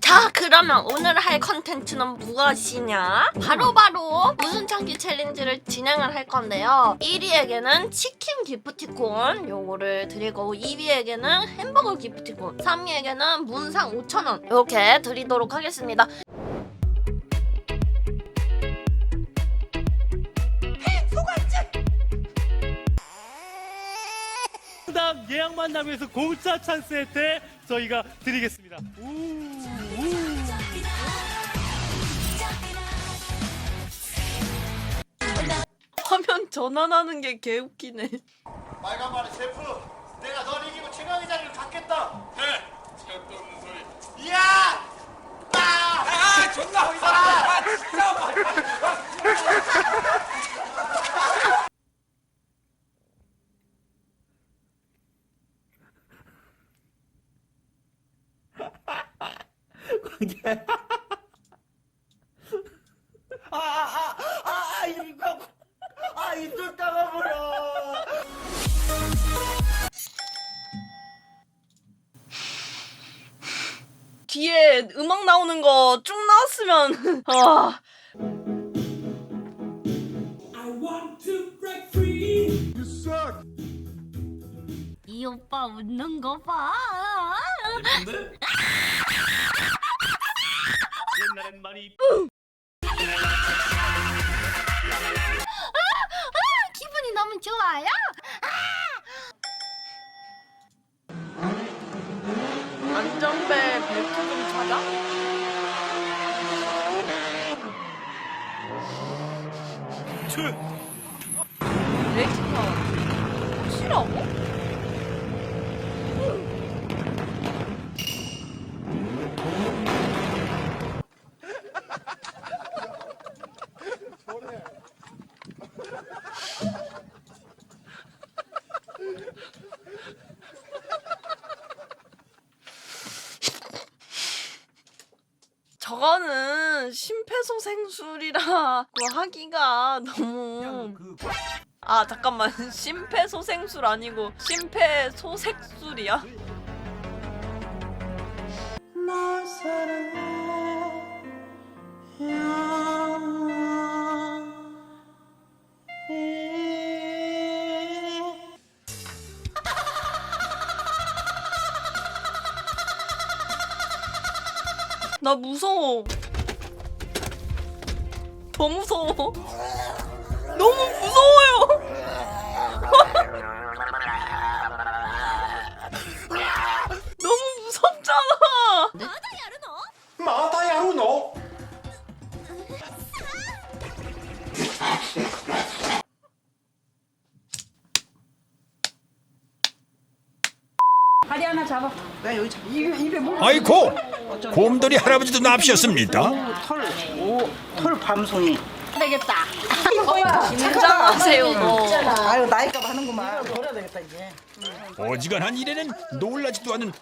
자 그러면 오늘 할 컨텐츠는 무엇이냐? 바로 바로 무슨 참기 챌린지를 진행을 할 건데요. 1위에게는 치킨 기프티콘 요거를 드릴 거고 2위에게는 햄버거 기프티콘 3위에게는 문상 5천원 이렇게 드리도록 하겠습니다 예약 만남에서 공짜 찬스 혜택 저희가 드리겠습니다. 우, 우. 화면 전환하는 게 개웃기네 빨간말이 셰프 내가 널 이기고 최강의 자리를 갖겠다 네 절대 없는 소리 이야 아! 아 존나 보이잖아 아 진짜 아, 이거, 아, 이쪽 따가버려. 뒤에 음악 나오는 거 쭉 나왔으면 아 이 오빠 웃는 거 봐. 옛날엔 너무 좋아요. 안전벨 벨트 좀 찾아. 레이팅가 싫어 저거는 심폐소생술이라고 하기가 너무 아 잠깐만. 심폐소생술 아니고 심폐소색술이야? 나 무서워. 더 무서워. 너무 무서워요. 다리 하나 잡아. 나 여기 잡아. 입에, 입에 물. 아이고 곰돌이 할아버지도 납셨습니까? 털, 오, 털 밤송이. 되겠다. 긴장하세요. 너. 아유 나이가 많은구만. 버려야 되겠다 이제. 어지간한 일에는 놀라지도 않은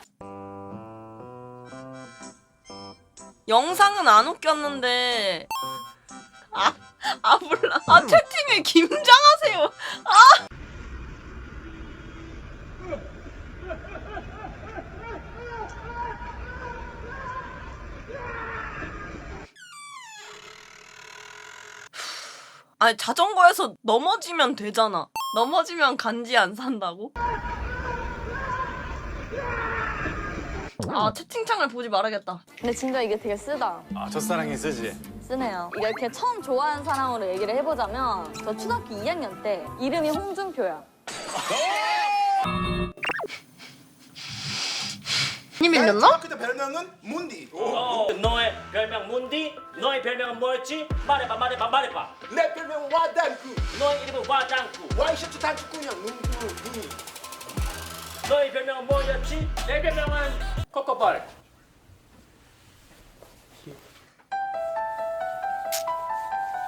영상은 안 웃겼는데 아, 아 몰라. 아 채팅에 김장하세요. 아. 아니 자전거에서 넘어지면 되잖아. 넘어지면 간지 안 산다고? 아 채팅창을 보지 말아야겠다. 근데 진짜 이게 되게 쓰다. 아 첫사랑이 쓰지 쓰네요. 이렇게 처음 좋아하는 사람으로 얘기를 해보자면 저 초등학교 2학년 때 이름이 홍준표야. 이 밀렸나? 그때 별명은 문디 어, 너의 별명 문디? 너의 별명은 뭐였지? 말해봐 말해봐 말해봐 내 별명은 와단구 너의 이름은 와장구 와이셔츠 단축구냥 눈구르 눈이 너의 별명은 뭐였지? 내 별명은 코코볼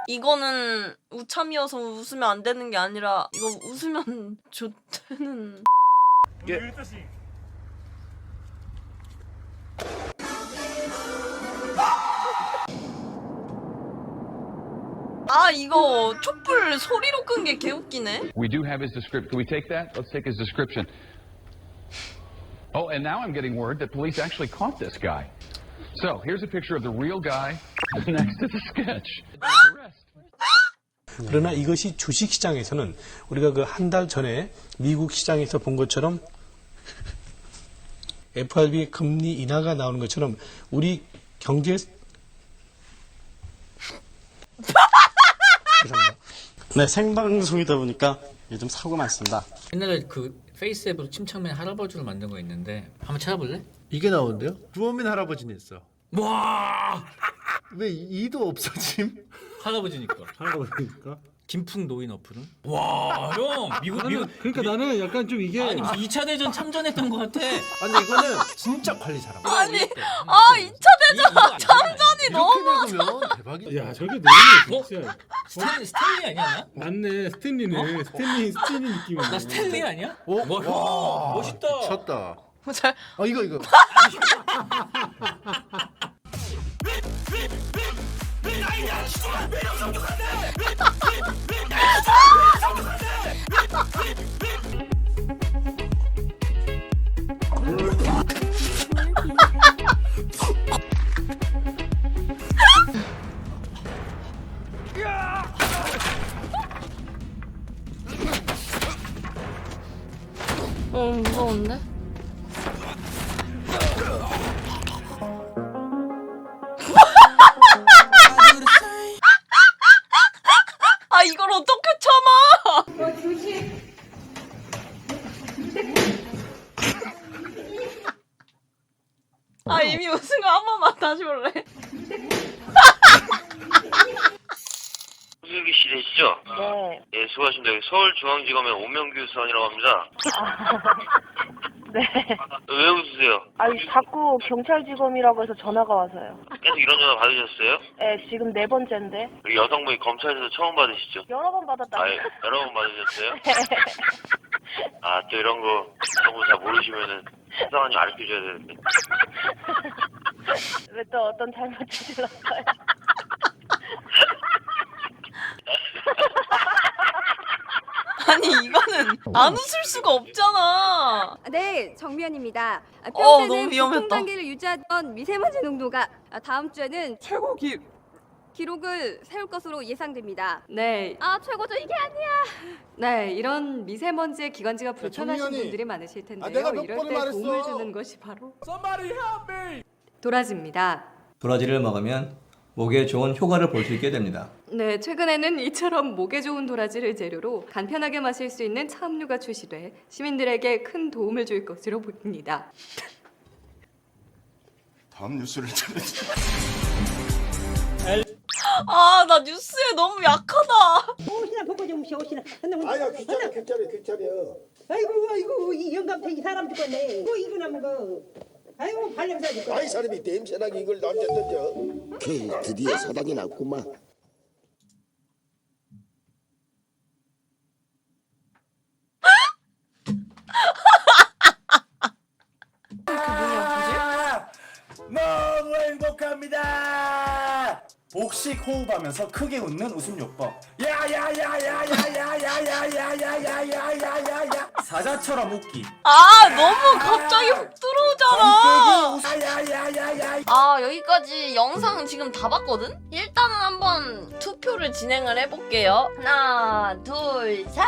이거는 우참이어서 웃으면 안 되는 게 아니라 이거 웃으면 좋다는 그 아 이거 촛불 소리로 끈 게 개웃기네. We do have his description. Can we take that? Let's take his description. Oh, and now I'm getting word that police actually caught this guy. So here's a picture of the real guy next to the sketch. Arrest. 그러나 이것이 주식 시장에서는 우리가 그 한 달 전에 미국 시장에서 본 것처럼 FRB 금리 인하가 나오는 것처럼 우리 경제. 네 생방송이다 보니까 요즘 사고가 많습니다. 옛날에 그 페이스 앱으로 침착맨 할아버지로 만든 거 있는데 한번 찾아볼래? 이게 나오는데요? 주원민 할아버지는 있어. 와 왜 이도 없어짐? 할아버지니까 할아버지니까. 김풍 노인 어플은? 와 형 미국 미국 그러니까 나는 약간 좀 이게 아니 2차 대전 참전했던 것 같아. 아니 이거는 진짜 관리 잘하고. 아니 아 2차 대전 참전이 너무 면 대박이야. 야 저게 어? 스탠 스탠리 아니야 나? 맞네 스탠리네 스탠리 스탠리 느낌이. 나 스탠리 아니야? 어? 와, 형, 멋있다. 쳤다. 잘어 이거 이거. 어 무서운데? 아 이걸 어떻게 참아? 아 이미 웃은 거 한 번만 다시 볼래? 수기 씨 되시죠? 네. 예, 수고하십니다. 여기 서울중앙지검의 오명규 수원이라고 합니다. 네. 왜 웃으세요? 아니 자꾸 경찰 직원이라고 해서 전화가 와서요. 계속 이런 전화 받으셨어요? 네, 지금 네 번째인데 우리 여성분이 검찰에서 처음 받으시죠? 여러 번 받았다. 아, 예, 여러 번 받으셨어요? 아, 또 이런 거 너무 잘 모르시면은 상황이 가르쳐줘야 되는데. 왜 또 어떤 잘못이 있었어요? 아니 이거는 안 웃을 수가 없잖아. 네, 정미연입니다. 아, 어, 평소에는 너무 위험했다. 보통 단계를 유지하던 미세먼지 농도가 아, 다음 주에는 최고 기 기록을 세울 것으로 예상됩니다. 네, 아 최고죠 이게 아니야. 네 이런 미세먼지의 기관지가 불편하신 정미연이. 분들이 많으실 텐데요. 아, 내가 몇 이럴 번을 때 말했어. 도움을 주는 것이 바로 도라지입니다. 도라지를 먹으면 목에 좋은 효과를 볼 수 있게 됩니다. 네, 최근에는 이처럼 목에 좋은 도라지를 재료로 간편하게 마실 수 있는 차 음료가 출시돼 시민들에게 큰 도움을 줄 것으로 보입니다. 다음 뉴스를 전해주. 아나 뉴스에 너무 약하다. 아야 귀찮아 귀찮아 귀찮아. 아이고 아이고 이 영감탱이 사람 죽겠네. 뭐 이거나 먹어. 아이고 발냄새 죽겠네. 아이 사람이 냄새나게 이걸 남자 던져. 그 드디어 사당이 났구만. 너무 행복합니다. 복식 호흡하면서 크게 웃는 웃음 요법. 야야야야야야야야야야야야야야야. 사자처럼 웃기. 아 너무 갑자기 훅 들어오잖아. 야야야야야. 아 여기까지 영상 지금 다 봤거든? 일단은 한번 투표를 진행을 해볼게요. 하나 둘 셋.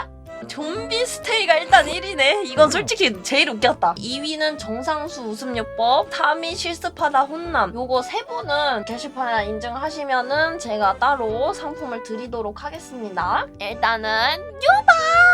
좀비 스테이가 일단 1위네. 이건 솔직히 제일 웃겼다. 2위는 정상수 웃음요법, 3위 실습하다 혼남. 요거 세 분은 게시판에 인증하시면은 제가 따로 상품을 드리도록 하겠습니다. 일단은 유바!